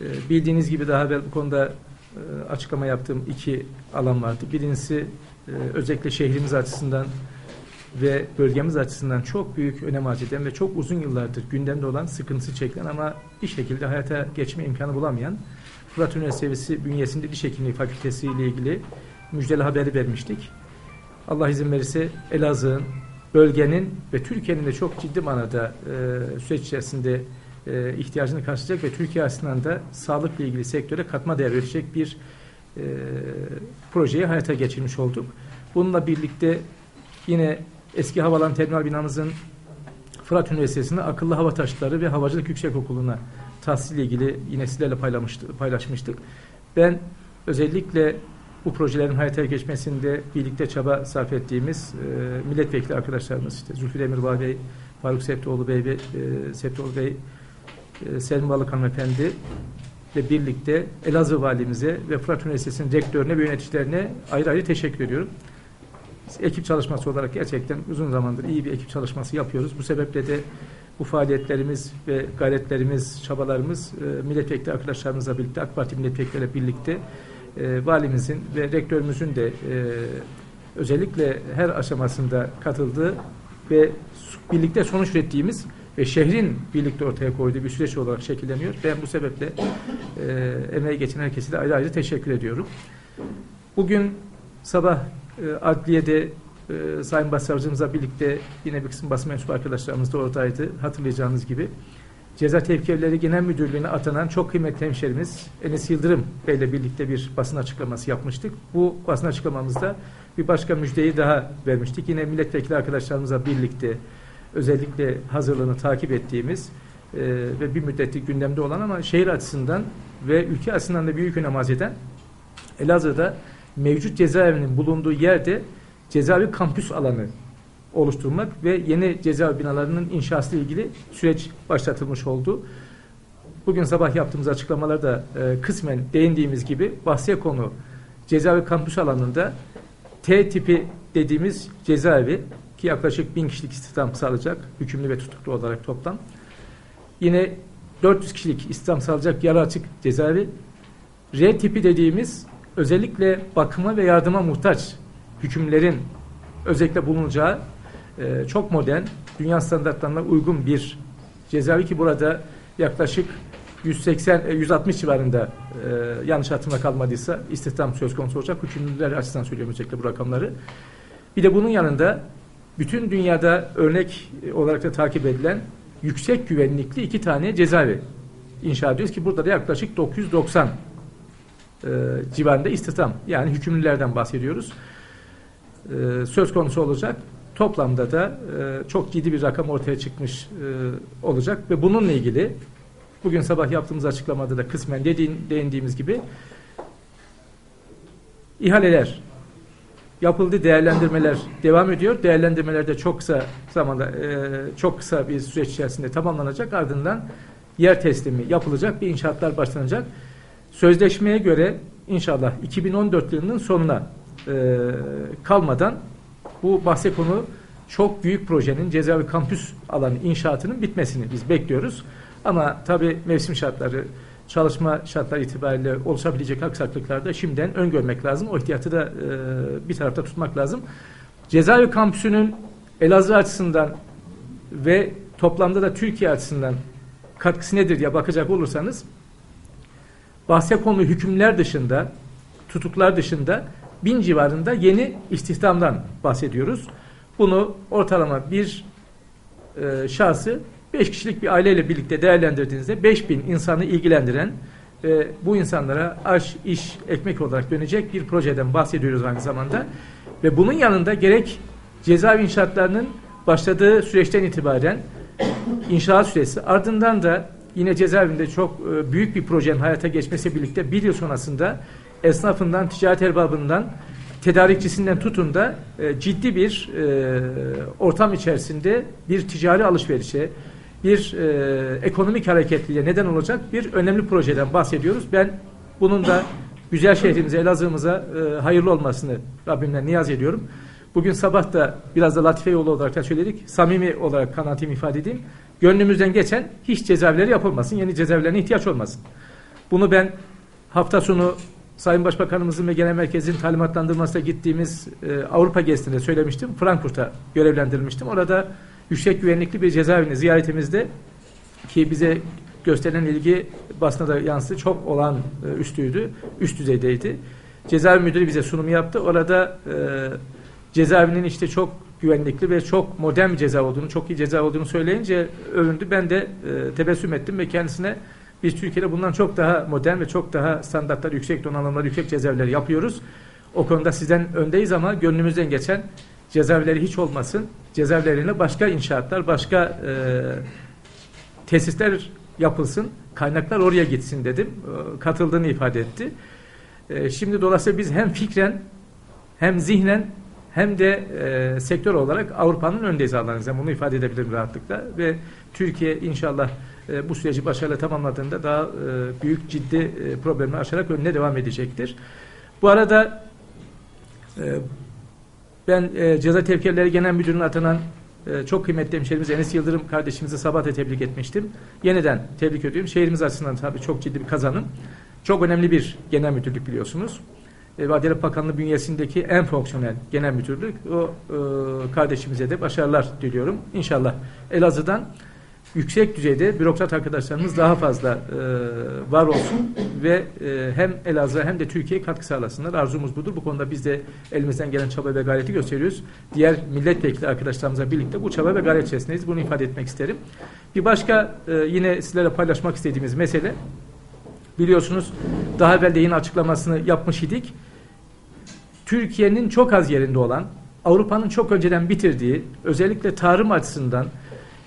E, bildiğiniz gibi daha evvel bu konuda e, açıklama yaptığım iki alan vardı. Birincisi e, özellikle şehrimiz açısından ve bölgemiz açısından çok büyük önem arz eden ve çok uzun yıllardır gündemde olan sıkıntısı çekilen ama bir şekilde hayata geçme imkanı bulamayan Fırat Üniversitesi bünyesinde diş hekimliği fakültesi ile ilgili müjdeli haberi vermiştik. Allah izin verirse Elazığ'ın, bölgenin ve Türkiye'nin de çok ciddi manada e, süreç içerisinde e, ihtiyacını karşılayacak ve Türkiye açısından da sağlıkla ilgili sektöre katma değer verecek bir e, projeyi hayata geçirmiş olduk. Bununla birlikte yine eski havalan terminal binamızın Fırat Üniversitesi'nde akıllı hava taşıtları ve havacılık yüksekokulu'na tahsille ilgili yine sizlerle paylaşmıştık. Ben özellikle bu projelerin hayata geçmesinde birlikte çaba sarf ettiğimiz e, milletvekili arkadaşlarımız işte Zülfü Demirbağ Bey, Faruk Septoğlu Bey ve e, Septoğlu Bey, e, Selim Balık Hanımefendi ile birlikte Elazığ Valimize ve Fırat Üniversitesi'nin rektörüne ve yöneticilerine ayrı ayrı teşekkür ediyorum. Ekip çalışması olarak gerçekten uzun zamandır iyi bir ekip çalışması yapıyoruz. Bu sebeple de bu faaliyetlerimiz ve gayretlerimiz, çabalarımız e, milletvekili arkadaşlarımızla birlikte, AK Parti milletvekilleriyle birlikte e, valimizin ve rektörümüzün de e, özellikle her aşamasında katıldığı ve birlikte sonuç ürettiğimiz ve şehrin birlikte ortaya koyduğu bir süreç olarak şekilleniyor. Ben bu sebeple e, emeği geçen herkese de ayrı ayrı teşekkür ediyorum. Bugün sabah e, adliyede e, Sayın Başsavcımızla birlikte yine bir kısım basın mensubu arkadaşlarımız da oradaydı. Hatırlayacağınız gibi. Ceza Tevkifleri Genel Müdürlüğü'ne atanan çok kıymetli hemşerimiz Enes Yıldırım Bey ile birlikte bir basın açıklaması yapmıştık. Bu basın açıklamamızda bir başka müjdeyi daha vermiştik. Yine milletvekili arkadaşlarımızla birlikte özellikle hazırlığını takip ettiğimiz e, ve bir müddetlik gündemde olan ama şehir açısından ve ülke açısından da büyük önem arz eden Elazığ'da mevcut cezaevinin bulunduğu yerde cezaevi kampüs alanı oluşturmak ve yeni cezaevi binalarının inşası ile ilgili süreç başlatılmış oldu. Bugün sabah yaptığımız açıklamalarda e, kısmen değindiğimiz gibi bahse konu cezaevi kampüs alanında T tipi dediğimiz cezaevi ki yaklaşık bin kişilik istihdam sağlayacak hükümlü ve tutuklu olarak toplam. Yine 400 kişilik istihdam sağlayacak yarı açık cezaevi. R tipi dediğimiz özellikle bakıma ve yardıma muhtaç hükümlerin özellikle bulunacağı e, çok modern, dünya standartlarına uygun bir cezaevi ki burada yaklaşık 180 160 e, civarında e, yanlış hatırımda kalmadıysa istihdam söz konusu olacak. Hükümlüler açısından söylüyorum özellikle bu rakamları. Bir de bunun yanında bütün dünyada örnek olarak da takip edilen yüksek güvenlikli iki tane cezaevi inşa ediyoruz ki burada da yaklaşık 990 e, civarında istihdam yani hükümlülerden bahsediyoruz. E, söz konusu olacak. Toplamda da e, çok ciddi bir rakam ortaya çıkmış e, olacak ve bununla ilgili bugün sabah yaptığımız açıklamada da kısmen dediğin, değindiğimiz gibi ihaleler yapıldı, değerlendirmeler devam ediyor. Değerlendirmeler de çok kısa zamanda e, çok kısa bir süreç içerisinde tamamlanacak. Ardından yer teslimi yapılacak, bir inşaatlar başlanacak. Sözleşmeye göre inşallah 2014 yılının sonuna e, kalmadan bu bahse konu çok büyük projenin cezaevi kampüs alanı inşaatının bitmesini biz bekliyoruz. Ama tabi mevsim şartları, çalışma şartları itibariyle oluşabilecek aksaklıklarda şimdiden öngörmek lazım. O ihtiyatı da e, bir tarafta tutmak lazım. Cezaevi kampüsünün Elazığ açısından ve toplamda da Türkiye açısından katkısı nedir diye bakacak olursanız bahse konu hükümler dışında, tutuklar dışında bin civarında yeni istihdamdan bahsediyoruz. Bunu ortalama bir e, şahsı beş kişilik bir aileyle birlikte değerlendirdiğinizde beş bin insanı ilgilendiren ve bu insanlara aş, iş, ekmek olarak dönecek bir projeden bahsediyoruz aynı zamanda. Ve bunun yanında gerek cezaevi inşaatlarının başladığı süreçten itibaren inşaat süresi ardından da yine cezaevinde çok e, büyük bir projenin hayata geçmesi birlikte bir yıl sonrasında esnafından, ticaret erbabından, tedarikçisinden tutun da e, ciddi bir e, ortam içerisinde bir ticari alışverişe, bir e, ekonomik hareketliliğe neden olacak bir önemli projeden bahsediyoruz. Ben bunun da güzel şehrimize, Elazığ'ımıza e, hayırlı olmasını Rabbimden niyaz ediyorum. Bugün sabah da biraz da latife yolu olarak da söyledik. Samimi olarak kanaatimi ifade edeyim. Gönlümüzden geçen hiç cezaevleri yapılmasın. Yeni cezaevlerine ihtiyaç olmasın. Bunu ben hafta sonu Sayın Başbakanımızın ve Genel Merkez'in talimatlandırmasıyla gittiğimiz e, Avrupa gezisinde söylemiştim. Frankfurt'a görevlendirilmiştim. Orada yüksek güvenlikli bir cezaevini ziyaretimizde ki bize gösterilen ilgi basına da yansıdı. Çok olan e, üstüydü. Üst düzeydeydi. Cezaevi müdürü bize sunumu yaptı. Orada e, cezaevinin işte çok güvenlikli ve çok modern bir ceza olduğunu, çok iyi ceza olduğunu söyleyince övündü. Ben de e, tebessüm ettim ve kendisine biz Türkiye'de bundan çok daha modern ve çok daha standartlar yüksek donanımlar, yüksek cezaevler yapıyoruz. O konuda sizden öndeyiz ama gönlümüzden geçen cezaevleri hiç olmasın. Cezaevlerine başka inşaatlar, başka e, tesisler yapılsın. Kaynaklar oraya gitsin dedim. E, katıldığını ifade etti. E, şimdi dolayısıyla biz hem fikren hem zihnen hem de e, sektör olarak Avrupa'nın öndeyiz Allah'ın Bunu ifade edebilirim rahatlıkla ve Türkiye inşallah e, bu süreci başarıyla tamamladığında daha e, büyük ciddi e, problemi aşarak önüne devam edecektir. Bu arada e, ben e, Ceza Tevkirleri Genel Müdürü'nün atanan e, çok kıymetli hemşerimiz Enes Yıldırım kardeşimizi sabah da tebrik etmiştim. Yeniden tebrik ediyorum. Şehrimiz açısından tabii çok ciddi bir kazanım. Çok önemli bir genel müdürlük biliyorsunuz. E, Adalet Bakanlığı bünyesindeki en fonksiyonel genel müdürlük. O e, kardeşimize de başarılar diliyorum. İnşallah Elazığ'dan yüksek düzeyde bürokrat arkadaşlarımız daha fazla e, var olsun ve e, hem Elazığ hem de Türkiye'ye katkı sağlasınlar. Arzumuz budur. Bu konuda biz de elimizden gelen çaba ve gayreti gösteriyoruz. Diğer milletvekili arkadaşlarımızla birlikte bu çaba ve gayret içerisindeyiz. Bunu ifade etmek isterim. Bir başka e, yine sizlere paylaşmak istediğimiz mesele biliyorsunuz daha evvel de yine açıklamasını yapmış idik. Türkiye'nin çok az yerinde olan Avrupa'nın çok önceden bitirdiği özellikle tarım açısından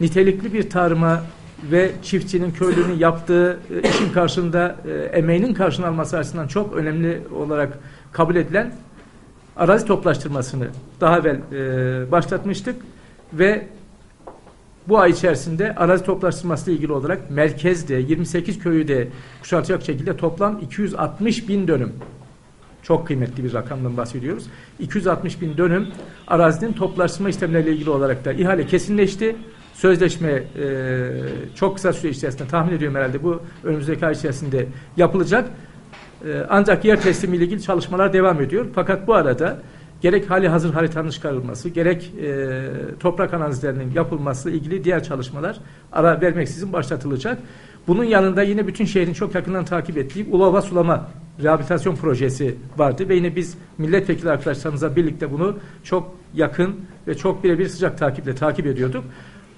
nitelikli bir tarıma ve çiftçinin, köylünün yaptığı e, işin karşında e, emeğinin karşılığını alması açısından çok önemli olarak kabul edilen arazi toplaştırmasını daha evvel e, başlatmıştık ve bu ay içerisinde arazi toplaştırması ile ilgili olarak merkezde 28 köyü de kuşatacak şekilde toplam 260 bin dönüm çok kıymetli bir rakamdan bahsediyoruz. 260 bin dönüm arazinin toplaştırma işlemleriyle ilgili olarak da ihale kesinleşti. Sözleşme e, çok kısa süre içerisinde tahmin ediyorum herhalde bu önümüzdeki ay içerisinde yapılacak. E, ancak yer teslimi ile ilgili çalışmalar devam ediyor. Fakat bu arada gerek hali hazır haritanın çıkarılması, gerek e, toprak analizlerinin yapılması ilgili diğer çalışmalar ara vermeksizin başlatılacak. Bunun yanında yine bütün şehrin çok yakından takip ettiği Ulava Sulama Rehabilitasyon Projesi vardı ve yine biz milletvekili arkadaşlarımızla birlikte bunu çok yakın ve çok birebir sıcak takiple takip ediyorduk.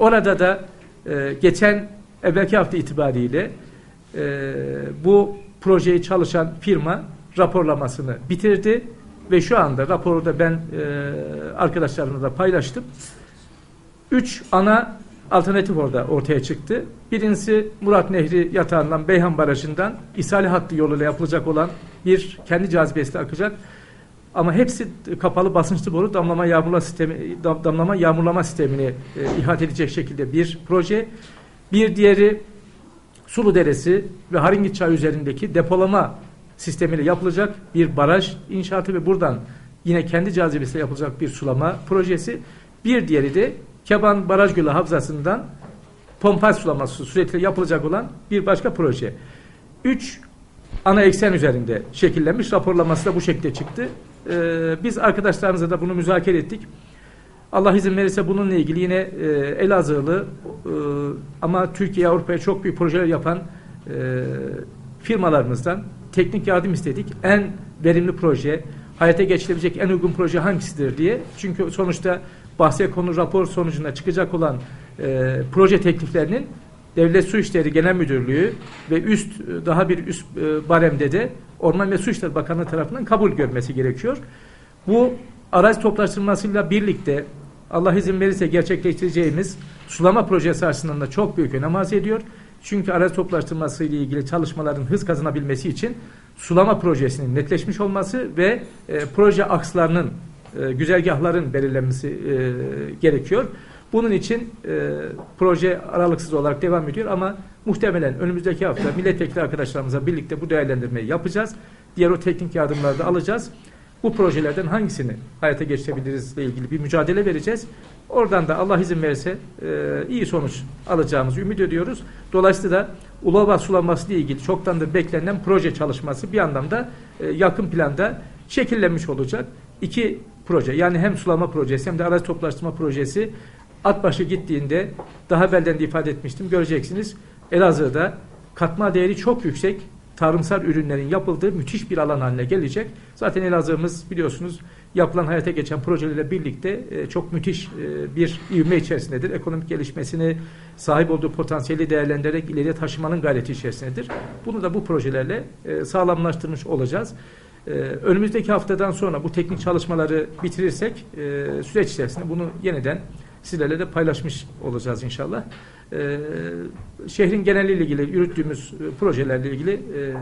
Orada da e, geçen evvelki hafta itibariyle e, bu projeyi çalışan firma raporlamasını bitirdi ve şu anda raporu da ben e, arkadaşlarımla da paylaştım. Üç ana alternatif orada ortaya çıktı. Birincisi Murat Nehri yatağından Beyhan Barajı'ndan İsali hattı yoluyla yapılacak olan bir kendi cazibesiyle akacak ama hepsi kapalı basınçlı boru damlama yağmurlama sistemi damlama yağmurlama sistemini e, ihate edecek şekilde bir proje. Bir diğeri Sulu Deresi ve Haringit Çayı üzerindeki depolama sistemiyle yapılacak bir baraj inşaatı ve buradan yine kendi cazibesiyle yapılacak bir sulama projesi. Bir diğeri de Keban Baraj Gölü Havzası'ndan pompaj sulaması sürekli yapılacak olan bir başka proje. Üç ana eksen üzerinde şekillenmiş. Raporlaması da bu şekilde çıktı. Ee, biz arkadaşlarımızla da bunu müzakere ettik. Allah izin verirse bununla ilgili yine e, Elazığlı e, ama Türkiye Avrupa'ya çok büyük projeler yapan e, firmalarımızdan teknik yardım istedik. En verimli proje, hayata geçirebilecek en uygun proje hangisidir diye. Çünkü sonuçta bahse konu rapor sonucunda çıkacak olan e, proje tekliflerinin Devlet Su İşleri Genel Müdürlüğü ve üst daha bir üst e, baremde de Orman ve Su İşleri Bakanlığı tarafından kabul görmesi gerekiyor. Bu arazi toplaştırmasıyla birlikte Allah izin verirse gerçekleştireceğimiz sulama projesi açısından da çok büyük önem arz ediyor. Çünkü arazi toplaştırması ile ilgili çalışmaların hız kazanabilmesi için sulama projesinin netleşmiş olması ve e, proje akslarının, e, güzergahların belirlenmesi e, gerekiyor. Bunun için e, proje aralıksız olarak devam ediyor ama muhtemelen önümüzdeki hafta milletvekili arkadaşlarımızla birlikte bu değerlendirmeyi yapacağız. Diğer o teknik yardımları da alacağız. Bu projelerden hangisini hayata geçirebiliriz ile ilgili bir mücadele vereceğiz. Oradan da Allah izin verirse e, iyi sonuç alacağımızı ümit ediyoruz. Dolayısıyla da Ulava sulanması ile ilgili çoktan da beklenen proje çalışması bir anlamda e, yakın planda şekillenmiş olacak. İki proje yani hem sulama projesi hem de araç toplaştırma projesi Atbaşı gittiğinde daha belden de ifade etmiştim göreceksiniz. Elazığ'da katma değeri çok yüksek tarımsal ürünlerin yapıldığı müthiş bir alan haline gelecek. Zaten Elazığ'ımız biliyorsunuz yapılan hayata geçen projelerle birlikte e, çok müthiş e, bir ivme içerisindedir. Ekonomik gelişmesini sahip olduğu potansiyeli değerlendirerek ileriye taşımanın gayreti içerisindedir. Bunu da bu projelerle e, sağlamlaştırmış olacağız. E, önümüzdeki haftadan sonra bu teknik çalışmaları bitirirsek e, süreç içerisinde bunu yeniden sizlerle de paylaşmış olacağız inşallah. E, şehrin geneliyle ilgili yürüttüğümüz e, projelerle ilgili e,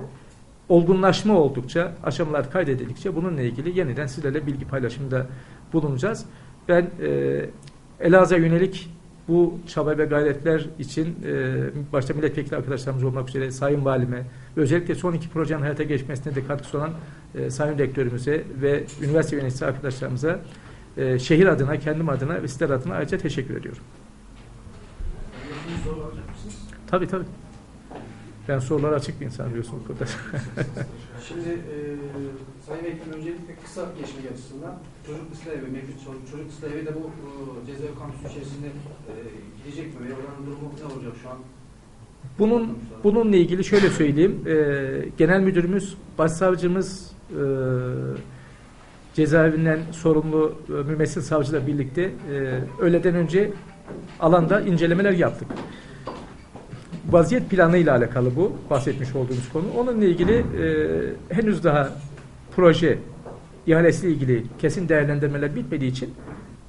olgunlaşma oldukça, aşamalar kaydedildikçe bununla ilgili yeniden sizlerle bilgi paylaşımında bulunacağız. Ben e, Elazığ'a yönelik bu çaba ve gayretler için e, başta milletvekili arkadaşlarımız olmak üzere Sayın Valime özellikle son iki projenin hayata geçmesine de katkısı olan e, Sayın Rektörümüze ve üniversite yöneticisi arkadaşlarımıza e, şehir adına, kendim adına ve sizler adına ayrıca teşekkür ediyorum. Tabii tabii. Ben sorulara açık bir insan biliyorsun bu kadar. Şimdi e, Sayın Vekilim öncelikle kısa geçmek açısından çocuk ıslah evi, mevcut çocuk, çocuk ıslah evi de bu e, cezaevi kampüsü içerisinde e, gidecek mi? Veya oranın durumu ne olacak şu an? Bunun bununla ilgili şöyle söyleyeyim. E, genel müdürümüz, başsavcımız, e, cezaevinden sorumlu e, mümessil savcıyla birlikte e, öğleden önce alanda incelemeler yaptık. Vaziyet planı ile alakalı bu bahsetmiş olduğumuz konu. Onunla ilgili e, henüz daha proje ihalesiyle ilgili kesin değerlendirmeler bitmediği için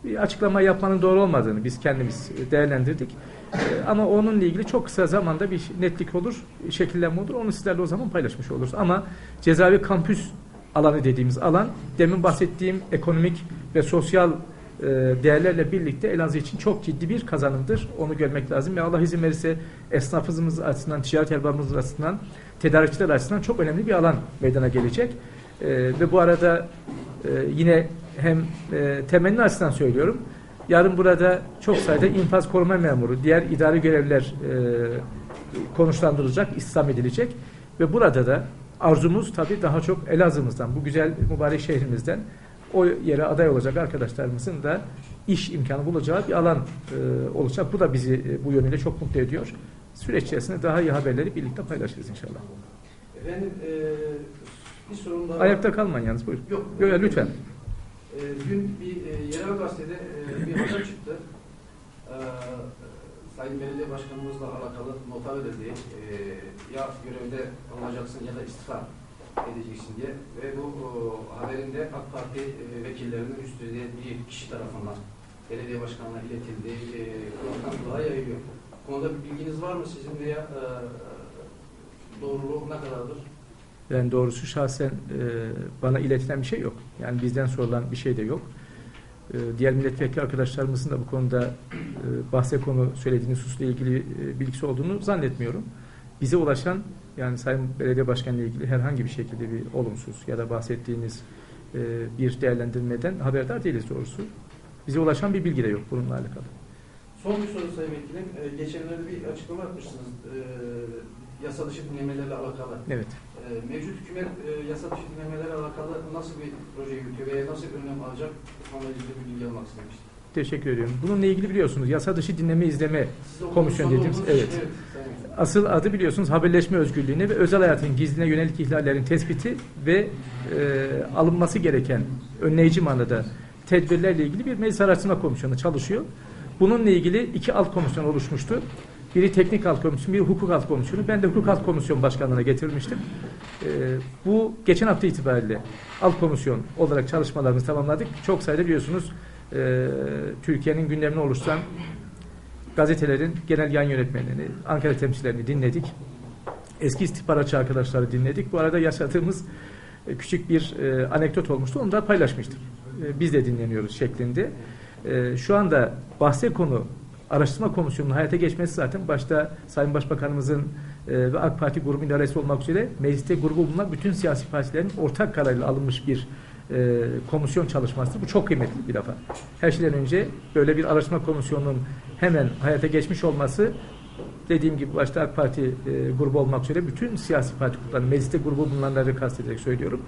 bir açıklama yapmanın doğru olmadığını biz kendimiz değerlendirdik. E, ama onunla ilgili çok kısa zamanda bir netlik olur, şekillenme olur. Onu sizlerle o zaman paylaşmış oluruz. Ama cezaevi kampüs alanı dediğimiz alan demin bahsettiğim ekonomik ve sosyal e, değerlerle birlikte Elazığ için çok ciddi bir kazanımdır. Onu görmek lazım ve Allah izin verirse esnafımız açısından, ticaret erbabımız açısından, tedarikçiler açısından çok önemli bir alan meydana gelecek. E, ve bu arada e, yine hem e, temenni açısından söylüyorum. Yarın burada çok sayıda infaz koruma memuru, diğer idari görevliler e, konuşlandırılacak, istihdam edilecek ve burada da arzumuz tabii daha çok Elazığ'ımızdan, bu güzel mübarek şehrimizden o yere aday olacak arkadaşlarımızın da iş imkanı bulacağı bir alan e, olacak. Bu da bizi e, bu yönüyle çok mutlu ediyor. Süreç içerisinde daha iyi haberleri birlikte paylaşırız inşallah. Efendim e, bir sorun daha. Ayakta kalmayın yalnız buyurun. Yok. Yok ya, lütfen. E, dün bir e, yerel gazetede e, bir haber çıktı. E, Sayın Belediye Başkanımızla alakalı nota verildi. E, ya görevde olacaksın ya da istifa edeceksin diye. Ve bu o, haberinde AK Parti e, vekillerinin üst düzey bir kişi tarafından belediye başkanına iletildi. E, kulaktan kulağa yayılıyor. Konuda bir bilginiz var mı sizin veya e, doğruluğu ne kadardır? Ben doğrusu şahsen e, bana iletilen bir şey yok. Yani bizden sorulan bir şey de yok. E, diğer milletvekili arkadaşlarımızın da bu konuda e, bahse konu söylediğiniz hususla ilgili e, bilgisi olduğunu zannetmiyorum. Bize ulaşan yani Sayın Belediye Başkanı ile ilgili herhangi bir şekilde bir olumsuz ya da bahsettiğiniz e, bir değerlendirmeden haberdar değiliz doğrusu. Bize ulaşan bir bilgi de yok bununla alakalı. Son bir soru Sayın Vekilim. E, geçenlerde bir açıklama yapmışsınız. Yasa dışı dinlemelerle alakalı. Evet. E, mevcut hükümet e, yasa dışı dinlemelerle alakalı nasıl bir proje yürütüyor veya nasıl bir önlem alacak? Bu konuyla ilgili bir bilgi almak istemiştim. Teşekkür ediyorum. Bununla ilgili biliyorsunuz yasa dışı dinleme izleme Siz de Komisyon okulun dediğimiz- olduğunuz evet. Asıl adı biliyorsunuz haberleşme özgürlüğüne ve özel hayatın gizliliğine yönelik ihlallerin tespiti ve e, alınması gereken önleyici manada tedbirlerle ilgili bir meclis araştırma komisyonu çalışıyor. Bununla ilgili iki alt komisyon oluşmuştu. Biri teknik alt komisyon, biri hukuk alt komisyonu. Ben de hukuk alt komisyon başkanlığına getirmiştim. E, bu geçen hafta itibariyle alt komisyon olarak çalışmalarımızı tamamladık. Çok sayıda biliyorsunuz e, Türkiye'nin gündemini oluşturan gazetelerin genel yayın yönetmenlerini, Ankara temsilcilerini dinledik. Eski istihbaratçı arkadaşları dinledik. Bu arada yaşadığımız e, küçük bir e, anekdot olmuştu. Onu da paylaşmıştım. E, biz de dinleniyoruz şeklinde. E, şu anda bahse konu araştırma komisyonunun hayata geçmesi zaten başta Sayın Başbakanımızın e, ve AK Parti grubu idaresi olmak üzere mecliste grubu bulunan bütün siyasi partilerin ortak kararıyla alınmış bir e, komisyon çalışmasıdır. Bu çok kıymetli bir defa. Her şeyden önce böyle bir araştırma komisyonunun hemen hayata geçmiş olması dediğim gibi başta AK Parti e, grubu olmak üzere bütün siyasi parti gruplarını, mecliste grubu bulunanları kastederek söylüyorum.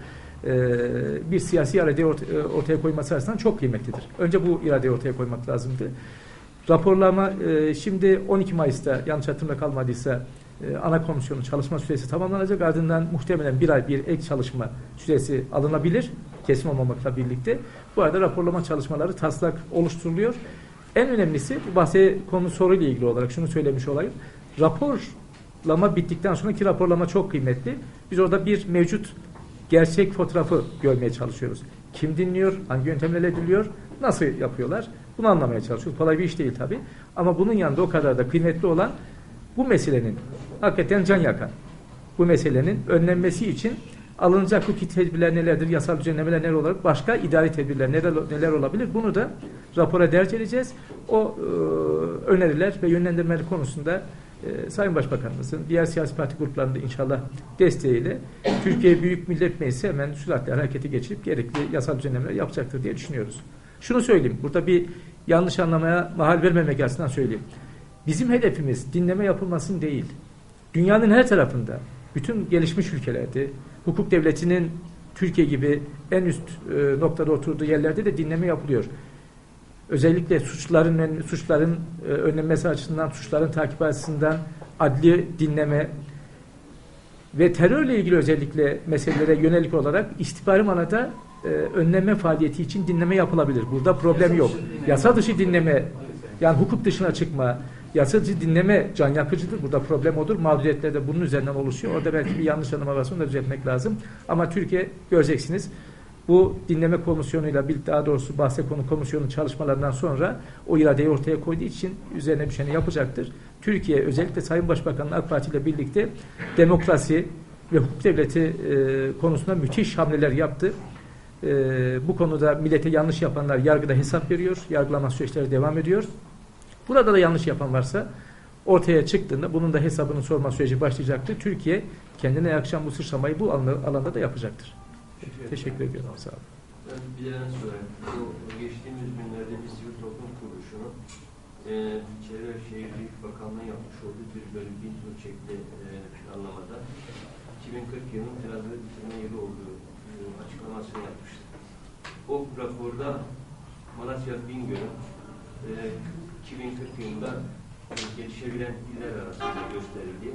Bir siyasi iradeyi orta, ortaya koyması açısından çok kıymetlidir. Önce bu iradeyi ortaya koymak lazımdı. Raporlama e, şimdi 12 Mayıs'ta yanlış hatırımda kalmadıysa e, ana komisyonun çalışma süresi tamamlanacak. Ardından muhtemelen bir ay bir ek çalışma süresi alınabilir. Kesin olmamakla birlikte. Bu arada raporlama çalışmaları taslak oluşturuluyor. En önemlisi bu bahse konu soruyla ilgili olarak şunu söylemiş olayım. Raporlama bittikten sonraki raporlama çok kıymetli. Biz orada bir mevcut gerçek fotoğrafı görmeye çalışıyoruz. Kim dinliyor, hangi yöntemlerle ediliyor, nasıl yapıyorlar? Bunu anlamaya çalışıyoruz. Kolay bir iş değil tabii. Ama bunun yanında o kadar da kıymetli olan bu meselenin hakikaten can yakan bu meselenin önlenmesi için alınacak hukuki tedbirler nelerdir, yasal düzenlemeler neler olabilir, başka idari tedbirler neler, neler olabilir bunu da rapora derc edeceğiz. O e, öneriler ve yönlendirmeleri konusunda e, Sayın Başbakanımızın diğer siyasi parti gruplarında inşallah desteğiyle Türkiye Büyük Millet Meclisi hemen süratle harekete geçirip gerekli yasal düzenlemeler yapacaktır diye düşünüyoruz. Şunu söyleyeyim, burada bir yanlış anlamaya mahal vermemek açısından söyleyeyim. Bizim hedefimiz dinleme yapılmasın değil. Dünyanın her tarafında, bütün gelişmiş ülkelerde, hukuk devletinin Türkiye gibi en üst e, noktada oturduğu yerlerde de dinleme yapılıyor. Özellikle suçların suçların e, önlenmesi açısından, suçların takip açısından adli dinleme ve terörle ilgili özellikle meselelere yönelik olarak istihbari manada e, önleme faaliyeti için dinleme yapılabilir. Burada problem yok. Yasa dışı dinleme, yani hukuk dışına çıkma, yasa dışı dinleme can yakıcıdır. Burada problem odur. Mağduriyetler de bunun üzerinden oluşuyor. Orada belki bir yanlış anlama varsa onu da düzeltmek lazım. Ama Türkiye göreceksiniz bu dinleme komisyonuyla bir daha doğrusu bahse konu komisyonun çalışmalarından sonra o iradeyi ortaya koyduğu için üzerine bir şey yapacaktır. Türkiye özellikle Sayın Başbakan'ın AK Parti ile birlikte demokrasi ve hukuk devleti e, konusunda müthiş hamleler yaptı. E, bu konuda millete yanlış yapanlar yargıda hesap veriyor. Yargılama süreçleri devam ediyor. Burada da yanlış yapan varsa ortaya çıktığında bunun da hesabını sorma süreci başlayacaktır. Türkiye kendine yakışan bu sıçramayı bu alanda, da yapacaktır. Teşekkür ediyorum. Sağ olun. Ben bir tane sorayım. Bu geçtiğimiz günlerde bir sivil toplum kuruluşunu e, Çevre Şehircilik Bakanlığı yapmış olduğu bir böyle bin ölçekli e, planlamada 2040 yılının da bitirme yılı olduğu açıklamasını yapmıştı. O raporda Malatya Bingöl'ün e, 2040 yılında e, gelişebilen iller arasında gösterildiği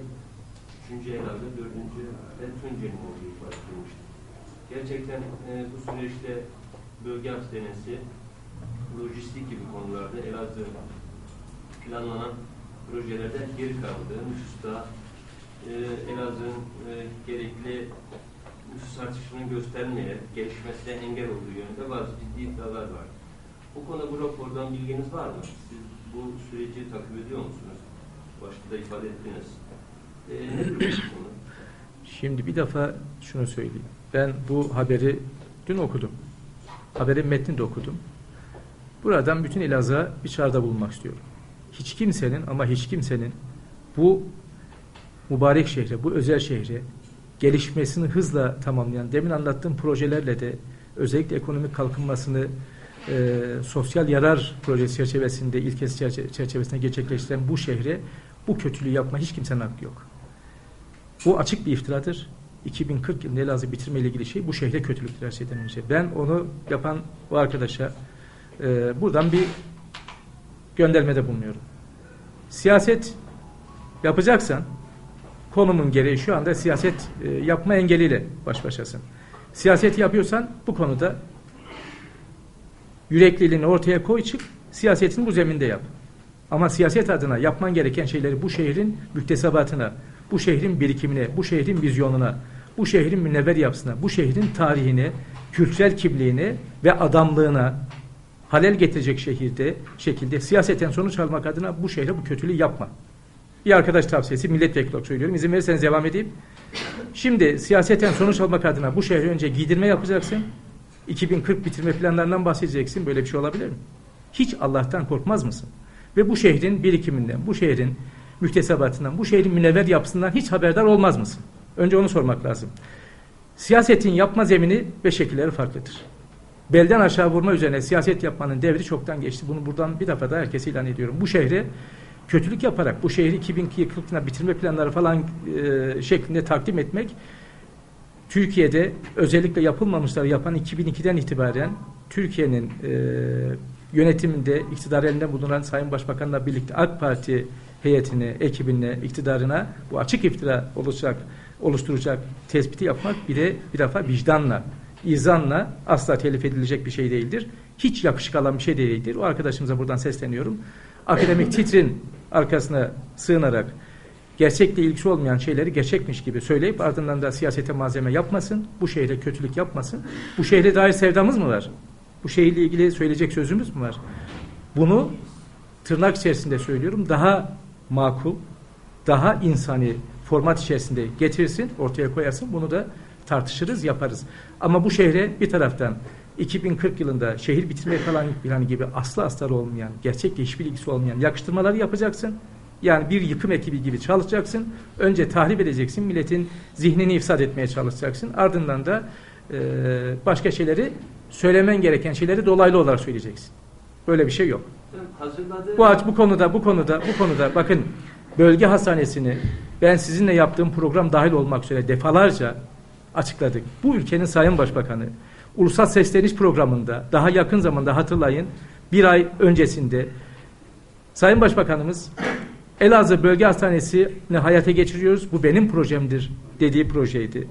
üçüncü Elazığ, dördüncü ve Tunceli olduğu ifade edilmişti. Gerçekten e, bu süreçte bölge hastanesi, lojistik gibi konularda Elazığ planlanan projelerde geri kaldığı, nüfusta e, Elazığ'ın e, gerekli nüfus artışının göstermeye, gelişmesine engel olduğu yönünde bazı ciddi iddialar var. Bu konuda bu rapordan bilginiz var mı? Siz bu süreci takip ediyor musunuz? Başta da ifade ettiniz. E, nedir bu konu? Şimdi bir defa şunu söyleyeyim. Ben bu haberi dün okudum. Haberin metnini de okudum. Buradan bütün Elazığ'a bir çağrıda bulunmak istiyorum. Hiç kimsenin ama hiç kimsenin bu mübarek şehre, bu özel şehre gelişmesini hızla tamamlayan, demin anlattığım projelerle de özellikle ekonomik kalkınmasını e, sosyal yarar projesi çerçevesinde, ilkesi çerçe- çerçevesinde gerçekleştiren bu şehre bu kötülüğü yapma hiç kimsenin hakkı yok. Bu açık bir iftiradır. 2040 yılında Elazığ bitirme ile ilgili şey bu şehre kötülüktür her şeyden önce. Ben onu yapan bu arkadaşa e, buradan bir göndermede bulunuyorum. Siyaset yapacaksan konumun gereği şu anda siyaset e, yapma engeliyle baş başasın. Siyaset yapıyorsan bu konuda yürekliliğini ortaya koy çık, siyasetini bu zeminde yap. Ama siyaset adına yapman gereken şeyleri bu şehrin müktesebatına, bu şehrin birikimine, bu şehrin vizyonuna, bu şehrin münevver yapısına, bu şehrin tarihine, kültürel kimliğine ve adamlığına halel getirecek şehirde şekilde siyaseten sonuç almak adına bu şehre bu kötülüğü yapma. Bir arkadaş tavsiyesi milletvekili olarak söylüyorum. İzin verirseniz devam edeyim. Şimdi siyaseten sonuç almak adına bu şehre önce giydirme yapacaksın. 2040 bitirme planlarından bahsedeceksin. Böyle bir şey olabilir mi? Hiç Allah'tan korkmaz mısın? Ve bu şehrin birikiminden, bu şehrin müktesebatından, bu şehrin münevver yapısından hiç haberdar olmaz mısın? Önce onu sormak lazım. Siyasetin yapma zemini ve şekilleri farklıdır. Belden aşağı vurma üzerine siyaset yapmanın devri çoktan geçti. Bunu buradan bir defa da herkese ilan ediyorum. Bu şehre kötülük yaparak bu şehri 2002 yılına bitirme planları falan e, şeklinde takdim etmek Türkiye'de özellikle yapılmamışları yapan 2002'den itibaren Türkiye'nin e, yönetiminde iktidar elinde bulunan Sayın Başbakan'la birlikte AK Parti heyetine, ekibine, iktidarına bu açık iftira olacak, oluşturacak tespiti yapmak bir de bir defa vicdanla, izanla asla telif edilecek bir şey değildir. Hiç yakışık alan bir şey değildir. O arkadaşımıza buradan sesleniyorum. Akademik titrin arkasına sığınarak gerçekle ilgisi olmayan şeyleri gerçekmiş gibi söyleyip ardından da siyasete malzeme yapmasın, bu şehre kötülük yapmasın. Bu şehre dair sevdamız mı var? Bu şehirle ilgili söyleyecek sözümüz mü var? Bunu tırnak içerisinde söylüyorum daha makul, daha insani format içerisinde getirsin, ortaya koyarsın. Bunu da tartışırız, yaparız. Ama bu şehre bir taraftan 2040 yılında şehir bitirme falan planı gibi aslı astarı olmayan, gerçekle hiçbir ilgisi olmayan yakıştırmaları yapacaksın. Yani bir yıkım ekibi gibi çalışacaksın. Önce tahrip edeceksin. Milletin zihnini ifsad etmeye çalışacaksın. Ardından da e, başka şeyleri söylemen gereken şeyleri dolaylı olarak söyleyeceksin. Böyle bir şey yok. Hazırladığı Bu aç bu konuda bu konuda bu konuda bakın bölge hastanesini ben sizinle yaptığım program dahil olmak üzere defalarca açıkladık. Bu ülkenin Sayın Başbakanı ulusal sesleniş programında daha yakın zamanda hatırlayın bir ay öncesinde Sayın Başbakanımız Elazığ Bölge Hastanesi'ni hayata geçiriyoruz. Bu benim projemdir dediği projeydi.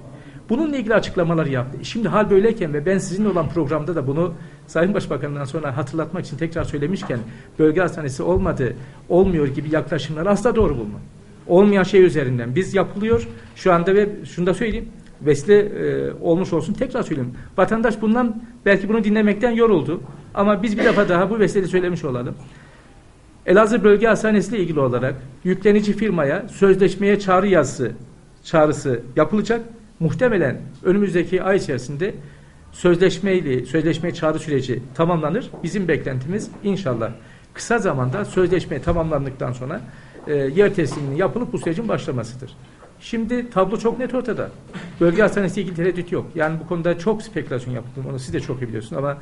Bununla ilgili açıklamalar yaptı. Şimdi hal böyleyken ve ben sizinle olan programda da bunu Sayın Başbakan'dan sonra hatırlatmak için tekrar söylemişken bölge hastanesi olmadı, olmuyor gibi yaklaşımları asla doğru bulmam. Olmayan şey üzerinden biz yapılıyor şu anda ve şunu da söyleyeyim vesile e, olmuş olsun tekrar söyleyeyim. Vatandaş bundan belki bunu dinlemekten yoruldu ama biz bir defa daha bu vesileyi söylemiş olalım. Elazığ Bölge Hastanesi ile ilgili olarak yüklenici firmaya sözleşmeye çağrı yazısı çağrısı yapılacak. Muhtemelen önümüzdeki ay içerisinde sözleşmeyle sözleşmeye çağrı süreci tamamlanır. Bizim beklentimiz inşallah kısa zamanda sözleşme tamamlandıktan sonra e, yer tesliminin yapılıp bu sürecin başlamasıdır. Şimdi tablo çok net ortada. Bölge hastanesi ilgili tereddüt yok. Yani bu konuda çok spekülasyon yapıldı. Onu siz de çok iyi biliyorsunuz ama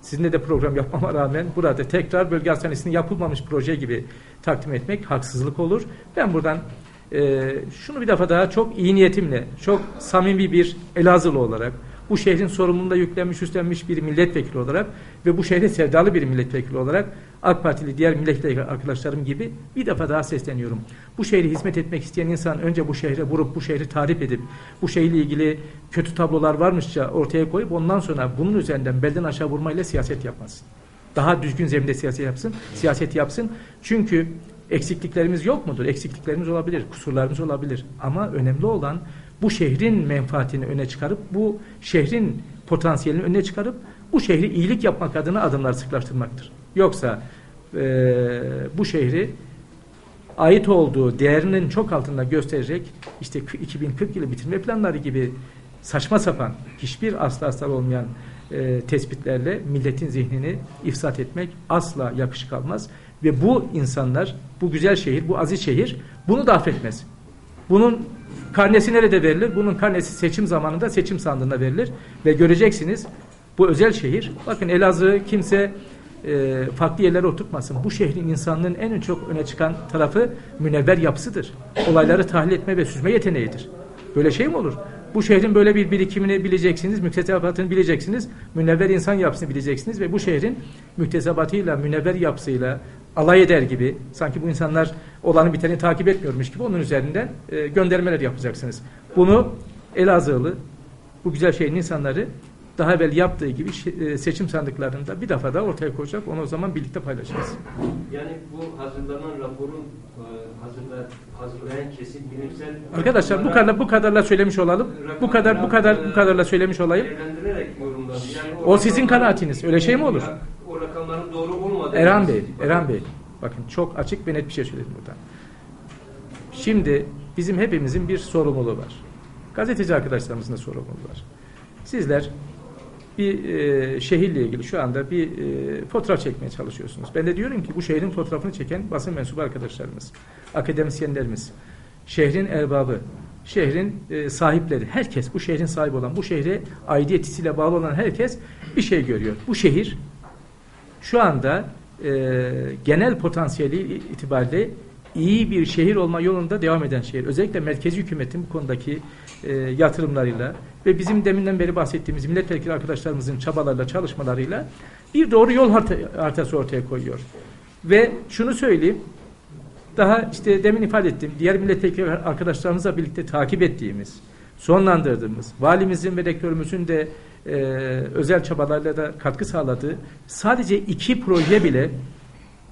sizinle de program yapmama rağmen burada tekrar bölge hastanesinin yapılmamış proje gibi takdim etmek haksızlık olur. Ben buradan e, şunu bir defa daha çok iyi niyetimle, çok samimi bir Elazığlı olarak, bu şehrin sorumluluğunda yüklenmiş, üstlenmiş bir milletvekili olarak ve bu şehre sevdalı bir milletvekili olarak AK Partili diğer milletvekili arkadaşlarım gibi bir defa daha sesleniyorum. Bu şehre hizmet etmek isteyen insan önce bu şehre vurup bu şehri tarif edip bu şehirle ilgili kötü tablolar varmışça ortaya koyup ondan sonra bunun üzerinden belden aşağı vurmayla siyaset yapmasın. Daha düzgün zeminde siyaset yapsın, siyaset yapsın. Çünkü eksikliklerimiz yok mudur? Eksikliklerimiz olabilir, kusurlarımız olabilir. Ama önemli olan bu şehrin menfaatini öne çıkarıp, bu şehrin potansiyelini öne çıkarıp, bu şehri iyilik yapmak adına adımlar sıklaştırmaktır. Yoksa e, bu şehri ait olduğu değerinin çok altında gösterecek işte 2040 yılı bitirme planları gibi saçma sapan hiçbir asla asla olmayan e, tespitlerle milletin zihnini ifsat etmek asla yakışık almaz. Ve bu insanlar, bu güzel şehir, bu aziz şehir bunu da affetmez. Bunun karnesi nerede verilir? Bunun karnesi seçim zamanında seçim sandığında verilir. Ve göreceksiniz bu özel şehir, bakın Elazığ kimse e, farklı yerlere oturtmasın. Bu şehrin insanlığın en çok öne çıkan tarafı münevver yapısıdır. Olayları tahlil etme ve süzme yeteneğidir. Böyle şey mi olur? Bu şehrin böyle bir birikimini bileceksiniz, müktesebatını bileceksiniz, münevver insan yapısını bileceksiniz ve bu şehrin müktesebatıyla, münevver yapısıyla alay eder gibi, sanki bu insanlar olanı biteni takip etmiyormuş gibi onun üzerinden e, göndermeler yapacaksınız. Bunu Elazığlı, bu güzel şehrin insanları daha evvel yaptığı gibi e, seçim sandıklarında bir defa daha ortaya koyacak. Onu o zaman birlikte paylaşacağız. Yani bu hazırlanan raporun e, hazırla, hazırlayan kesim bilimsel Arkadaşlar bu kadar bu kadarla söylemiş olalım. Bu kadar bu kadar bu kadarla söylemiş olayım. yorumladı. Yani O sizin kanaatiniz. Öyle şey mi olur? O rakamların doğru olmadığı. Erhan Bey, Erhan Bey. Bakın çok açık ve net bir şey söyledim burada. Şimdi bizim hepimizin bir sorumluluğu var. Gazeteci arkadaşlarımızın da sorumluluğu var. Sizler bir e, şehirle ilgili şu anda bir e, fotoğraf çekmeye çalışıyorsunuz. Ben de diyorum ki bu şehrin fotoğrafını çeken basın mensubu arkadaşlarımız, akademisyenlerimiz, şehrin erbabı, şehrin e, sahipleri, herkes bu şehrin sahibi olan, bu şehre aidiyetisiyle bağlı olan herkes bir şey görüyor. Bu şehir şu anda e, genel potansiyeli itibariyle iyi bir şehir olma yolunda devam eden şehir. Özellikle merkezi hükümetin bu konudaki e, yatırımlarıyla ve bizim deminden beri bahsettiğimiz milletvekili arkadaşlarımızın çabalarla, çalışmalarıyla bir doğru yol harita- haritası ortaya koyuyor. Ve şunu söyleyeyim, daha işte demin ifade ettim, diğer milletvekili arkadaşlarımızla birlikte takip ettiğimiz, sonlandırdığımız, valimizin ve rektörümüzün de e, özel çabalarla da katkı sağladığı sadece iki proje bile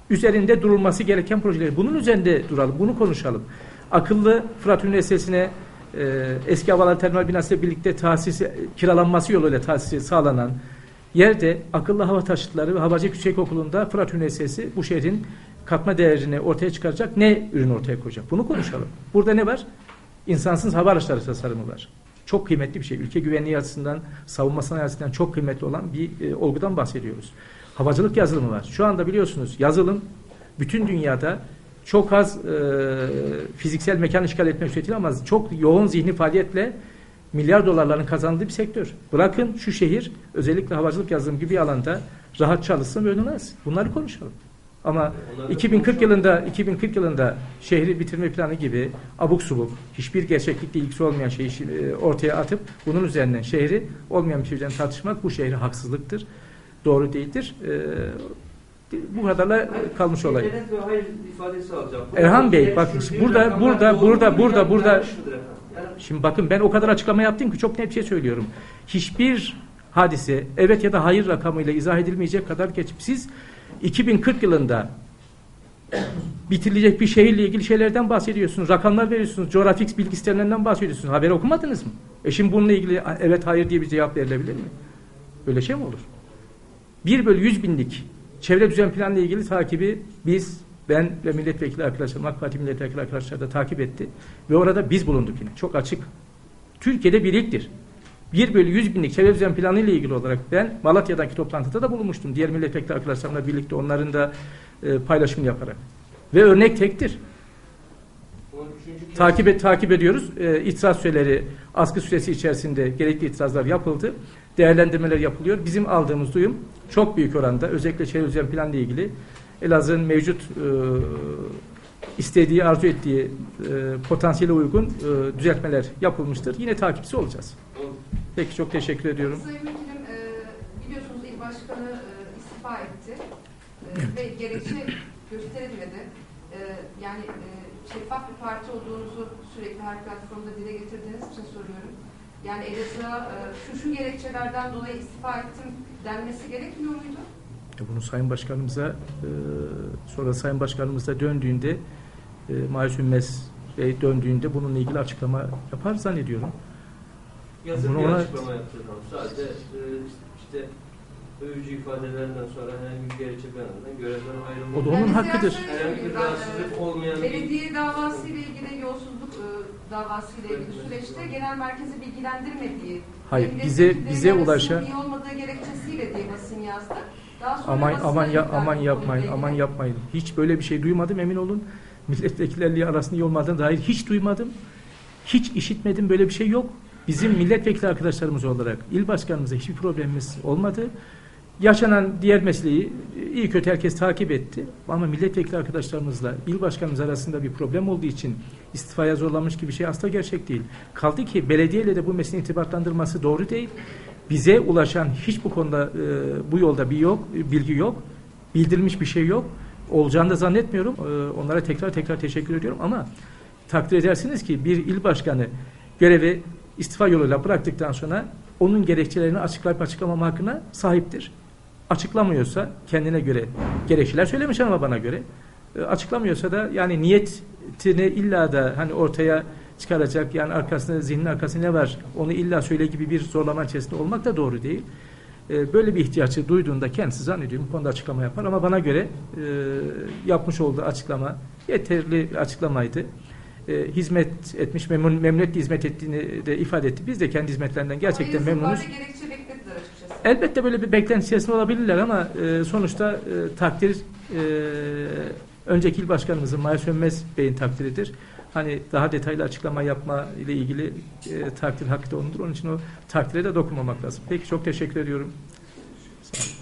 üzerinde durulması gereken projeler. Bunun üzerinde duralım, bunu konuşalım. Akıllı Fırat Üniversitesi'ne e, eski havalar terminal binası ile birlikte tahsisi, kiralanması yoluyla tahsisi sağlanan yerde akıllı hava taşıtları ve Havacılık Yüksek Okulu'nda Fırat Üniversitesi bu şehrin katma değerini ortaya çıkaracak ne ürün ortaya koyacak? Bunu konuşalım. Burada ne var? İnsansız hava araçları tasarımı var. Çok kıymetli bir şey. Ülke güvenliği açısından, savunma sanayi açısından çok kıymetli olan bir e, olgudan bahsediyoruz. Havacılık yazılımı var. Şu anda biliyorsunuz yazılım bütün dünyada çok az e, fiziksel mekan işgal etmek suretiyle ama çok yoğun zihni faaliyetle milyar dolarların kazandığı bir sektör. Bırakın şu şehir özellikle havacılık yazılım gibi bir alanda rahat çalışsın ve önüne. Bunları konuşalım. Ama Onları da 2040 konuşalım. yılında 2040 yılında şehri bitirme planı gibi abuk subuk hiçbir gerçeklikle ilgisi olmayan şeyi e, ortaya atıp bunun üzerinden şehri olmayan bir şeyden tartışmak bu şehre haksızlıktır. Doğru değildir. Ee, bu kadarla kalmış olayım. Erhan Bey, bakın burada- burada- burada- burada- burada- Şimdi bakın ben o kadar açıklama yaptım ki çok net bir şey söylüyorum. Hiçbir hadise evet ya da hayır rakamıyla izah edilmeyecek kadar geç. Siz 2040 yılında bitirilecek bir şehirle ilgili şeylerden bahsediyorsunuz. Rakamlar veriyorsunuz. Coğrafik bilgi sistemlerinden bahsediyorsunuz. Haber okumadınız mı? E şimdi bununla ilgili evet hayır diye bir cevap verilebilir mi? Böyle şey mi olur? 1 bölü 100 binlik çevre düzen planıyla ilgili takibi biz, ben ve milletvekili arkadaşlarım, AK Parti milletvekili arkadaşlar da takip etti. Ve orada biz bulunduk yine. Çok açık. Türkiye'de bir ilktir. 1 bölü 100 binlik düzen planı ile ilgili olarak ben Malatya'daki toplantıda da bulunmuştum. Diğer milletvekili arkadaşlarımla birlikte onların da e, paylaşımını yaparak. Ve örnek tektir. Takip, et, takip ediyoruz. E, itiraz süreleri askı süresi içerisinde gerekli itirazlar yapıldı. Değerlendirmeler yapılıyor. Bizim aldığımız duyum çok büyük oranda özellikle planı ile ilgili Elazığ'ın mevcut e, istediği, arzu ettiği e, potansiyele uygun e, düzeltmeler yapılmıştır. Yine takipçisi olacağız. Peki çok teşekkür ediyorum. Sayın Vekilim, e, biliyorsunuz il başkanı e, istifa etti E, ve gerekçe gösterilmedi. E, yani e, şeffaf bir parti olduğunuzu sürekli her platformda dile getirdiğiniz için soruyorum. Yani Elazığ'a e, şu şu gerekçelerden dolayı istifa ettim denmesi gerekmiyor muydu? E, Bunu Sayın Başkanımıza e, sonra Sayın Başkanımız da döndüğünde e, Mahir Ünmez Bey döndüğünde bununla ilgili açıklama yapar zannediyorum. Yazık Bunu bir ona- açıklama yaptı. Sadece işte övücü ifadelerinden sonra herhangi bir gerekçe beyanından görevden ayrılmak. O da onun Yani hakkıdır. Herhangi bir e, rahatsızlık olmayan bir Belediye davası ile ilgili yolsuzluk e, davası ile ilgili süreçte genel merkezi bilgilendirmediği Hayır, bize- bize ulaşan- iyi olmadığı gerekçesiyle diye basın yazdı. Aman aman ya, aman yapmayın, aman yapmayın. Hiç böyle bir şey duymadım emin olun. Milletvekillerle arasında iyi olmadığına dair hiç duymadım. Hiç işitmedim böyle bir şey yok. Bizim milletvekili arkadaşlarımız olarak il başkanımıza hiçbir problemimiz olmadı. Yaşanan diğer meseleyi iyi kötü herkes takip etti. Ama milletvekili arkadaşlarımızla il başkanımız arasında bir problem olduğu için istifaya zorlamış gibi bir şey asla gerçek değil. Kaldı ki belediyeyle de bu meseleyi irtibatlandırması doğru değil. Bize ulaşan hiç bu konuda e, bu yolda bir yok, bilgi yok. Bildirilmiş bir şey yok. Olacağını da zannetmiyorum. E, onlara tekrar tekrar teşekkür ediyorum ama takdir edersiniz ki bir il başkanı görevi istifa yoluyla bıraktıktan sonra onun gerekçelerini açıklayıp açıklamama hakkına sahiptir. Açıklamıyorsa kendine göre gerekçeler söylemiş ama bana göre e, açıklamıyorsa da yani niyetini illa da hani ortaya çıkaracak yani arkasında zihnin arkasında ne var onu illa söyle gibi bir zorlama içerisinde olmak da doğru değil. E, Böyle bir ihtiyacı duyduğunda kendisi zannediyorum bu konuda açıklama yapar ama bana göre e, yapmış olduğu açıklama yeterli bir açıklamaydı. E, hizmet etmiş, memnun, memnuniyetle hizmet ettiğini de ifade etti. Biz de kendi hizmetlerinden gerçekten memnunuz. Elbette böyle bir beklenti içerisinde olabilirler ama e, sonuçta e, takdir e, önceki il başkanımızın Mahir Sönmez Bey'in takdiridir hani daha detaylı açıklama yapma ile ilgili e, takdir hakkı da onundur. Onun için o takdire de dokunmamak lazım. Peki çok teşekkür ediyorum. Sağ olun.